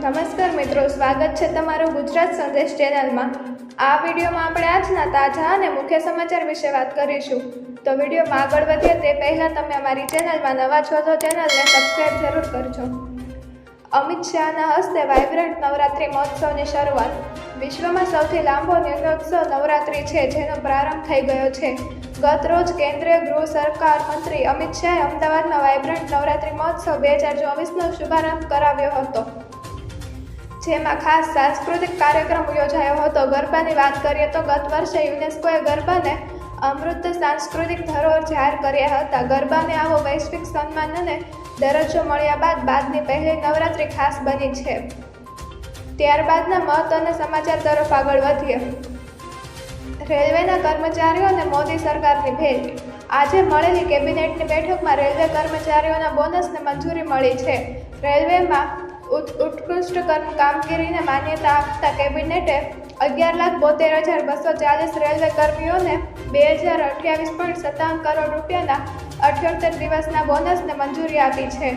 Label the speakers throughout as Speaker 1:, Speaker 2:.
Speaker 1: નમસ્કાર મિત્રો, સ્વાગત છે તમારું ગુજરાત સંદેશ ચેનલમાં. આ વિડીયોમાં આપણે આજના તાજા અને મુખ્ય સમાચાર વિશે વાત કરીશું. તો વિડીયોમાં આગળ વધીએ તે પહેલાં તમે અમારી ચેનલમાં નવા છો તો ચેનલને સબસ્ક્રાઈબ જરૂર કરજો. અમિત શાહના હસ્તે વાઇબ્રન્ટ નવરાત્રિ મહોત્સવની શરૂઆત. વિશ્વમાં સૌથી લાંબો નિર્ણયોત્સવ નવરાત્રિ છે, જેનો પ્રારંભ થઈ ગયો છે. ગત રોજ કેન્દ્રીય ગૃહ સરકાર મંત્રી અમિત શાહે અમદાવાદમાં વાઇબ્રન્ટ નવરાત્રિ મહોત્સવ બે હજાર ચોવીસનો શુભારંભ કરાવ્યો હતો. જેમાં ખાસ સાંસ્કૃતિક કાર્યક્રમ યોજાયો હતો. ગરબાની વાત કરીએ તો ગત વર્ષે યુનેસ્કોએ ગરબાને અમૃત સાંસ્કૃતિક ધરોહર જાહેર કર્યા હતા. ગરબાને આવો વૈશ્વિક સન્માન અને દરજ્જો મળ્યા બાદ બાદની પહેલી નવરાત્રિ ખાસ બની છે. ત્યારબાદના મહત્વના સમાચાર તરફ આગળ વધીએ. રેલવેના કર્મચારીઓને મોદી સરકારની ભેટ. આજે મળેલી કેબિનેટની બેઠકમાં રેલવે કર્મચારીઓના બોનસને મંજૂરી મળી છે. રેલવેમાં ઉત્કૃષ્ટ કામગીરીને માન્યતા આપતા કેબિનેટે અગિયાર લાખ બોતેર હજાર બસો ચાલીસ રેલવે કર્મીઓને બે હજાર અઠ્યાવીસ પોઈન્ટ સત્તાવન કરોડ રૂપિયાના અઠ્યોતેર દિવસના બોનસને મંજૂરી આપી છે.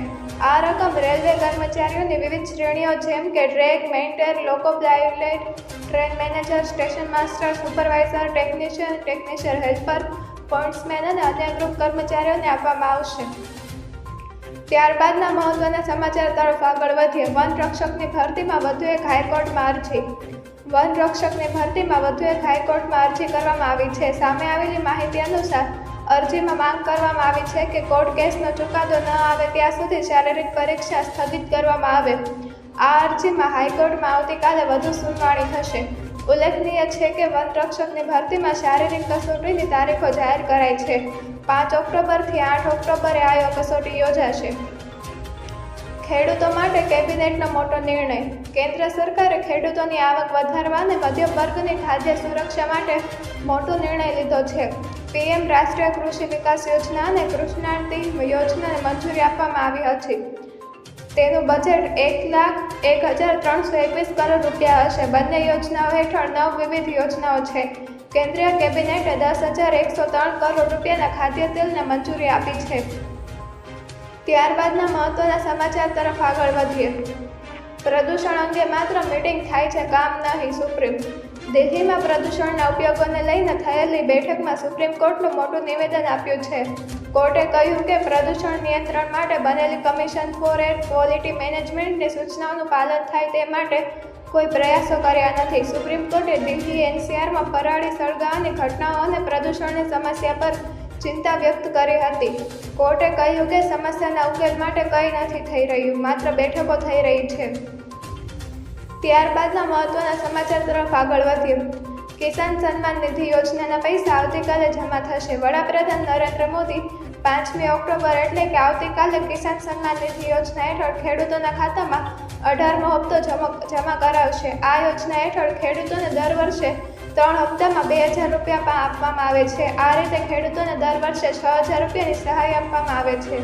Speaker 1: આ રકમ રેલવે કર્મચારીઓની વિવિધ શ્રેણીઓ જેમ કે track maintainer loco pilot train manager, station master, supervisor, technician technician helper pointsman અને અન્ય ગ્રુપ કર્મચારીઓને આપવામાં આવશે. ત્યારબાદના મહત્વના સમાચાર તરફ આગળ વધીએ. વન રક્ષકની ભરતીમાં વધુ એક હાઈકોર્ટમાં અરજી વન રક્ષકની ભરતીમાં વધુ એક હાઈકોર્ટમાં અરજી કરવામાં આવી છે. સામે આવેલી માહિતી અનુસાર, અરજીમાં માંગ કરવામાં આવી છે કે કોર્ટ કેસનો ચુકાદો ન આવે ત્યાં સુધી શારીરિક પરીક્ષા સ્થગિત કરવામાં આવે. આ અરજીમાં હાઈકોર્ટમાં આવતીકાલે વધુ સુનાવણી થશે. ઉલ્લેખનીય છે કે વન રક્ષકની ભરતીમાં શારીરિક કસોટીની તારીખો જાહેર કરાઈ છે. પાંચ ઓક્ટોબરથી આઠ ઓક્ટોબરે આ કસોટી યોજાશે. ખેડૂતો માટે કેબિનેટનો મોટો નિર્ણય. કેન્દ્ર સરકારે ખેડૂતોની આવક વધારવા અને મધ્યમ વર્ગની ખાદ્ય સુરક્ષા માટે મોટો નિર્ણય લીધો છે. પીએમ રાષ્ટ્રીય કૃષિ વિકાસ યોજના અને કૃષ્ણાર્થી યોજનાને મંજૂરી આપવામાં આવી હતી. તેનું બજેટ એક લાખ એક હજાર ત્રણસો એકવીસ કરોડ રૂપિયા હશે. બંને યોજનાઓ હેઠળ નવ વિવિધ યોજનાઓ છે. કેન્દ્રીય કેબિનેટે દસ હજાર એકસો ત્રણ કરોડ રૂપિયાના ખાદ્ય તેલને મંજૂરી આપી છે. ત્યારબાદના મહત્વના સમાચાર તરફ આગળ વધીએ. પ્રદૂષણ અંગે માત્ર મીટિંગ થાય છે કામ નહીં, સુપ્રીમ. દિલ્હીમાં પ્રદૂષણના ઉપયોગોને લઈને થયેલી બેઠકમાં સુપ્રીમ કોર્ટનું મોટું નિવેદન આપ્યું છે. કોર્ટે કહ્યું કે પ્રદૂષણ નિયંત્રણ માટે બનેલી કમિશન ફોર એર ક્વોલિટી મેનેજમેન્ટની સૂચનાઓનું પાલન થાય તે માટે કોઈ પ્રયાસો કર્યા નથી. સુપ્રીમ કોર્ટે દિલ્હી એનસીઆરમાં ફરાળી સળગાવાની ઘટનાઓ અને પ્રદૂષણની સમસ્યા પર ચિંતા વ્યક્ત કરી હતી. કોર્ટે કહ્યું કે સમસ્યાના ઉકેલ માટે કંઈ નથી થઈ રહ્યું, માત્ર બેઠકો થઈ રહી છે. ત્યારબાદના મહત્વના સમાચાર તરફ આગળ વધીએ. કિસાન સન્માન નિધિ યોજનાના પૈસા આવતીકાલે જમા થશે. વડાપ્રધાન નરેન્દ્ર મોદી પાંચમી ઓક્ટોબર એટલે કે આવતીકાલે કિસાન સન્માન નિધિ યોજના હેઠળ ખેડૂતોના ખાતામાં અઢારમો હપ્તો જમા જમા કરાવશે. આ યોજના હેઠળ ખેડૂતોને દર વર્ષે ત્રણ હપ્તામાં બે હજાર રૂપિયા પણ આપવામાં આવે છે. આ રીતે ખેડૂતોને દર વર્ષે છ હજાર રૂપિયાની સહાય આપવામાં આવે છે.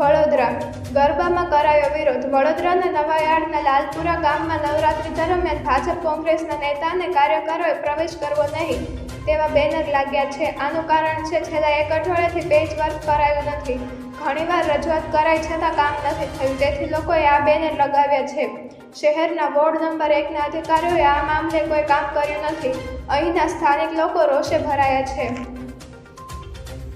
Speaker 1: વડોદરા. ગરબામાં કરાયો વિરોધ. વડોદરાના નવાયાર્ડના લાલપુરા ગામમાં નવરાત્રી દરમિયાન ભાજપ કોંગ્રેસના નેતા અને કાર્યકરોએ પ્રવેશ કરવો નહીં. તેવા બેનર લાગ્યા છે. આનું કારણ છે, છેલ્લા એક અઠવાડિયાથી પેજ વર્ક કરાયું નથી. ઘણીવાર રજૂઆત કરાઈ છતાં કામ નથી થયું. તેથી લોકોએ આ બેનર લગાવ્યા છે. શહેરના વોર્ડ નંબર એકના અધિકારીઓએ આ મામલે કોઈ કામ કર્યું નથી. અહીંના સ્થાનિક લોકો રોષે ભરાયા છે.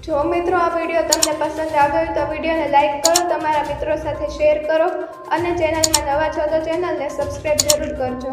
Speaker 1: જો મિત્રો, આ વીડિયો તમને પસંદ આવ્યો હોય તો વિડીયોને લાઇક કરો, તમારા મિત્રો સાથે શેર કરો અને ચેનલમાં નવા છો તો ચેનલને સબસ્ક્રાઈબ જરૂર કરજો.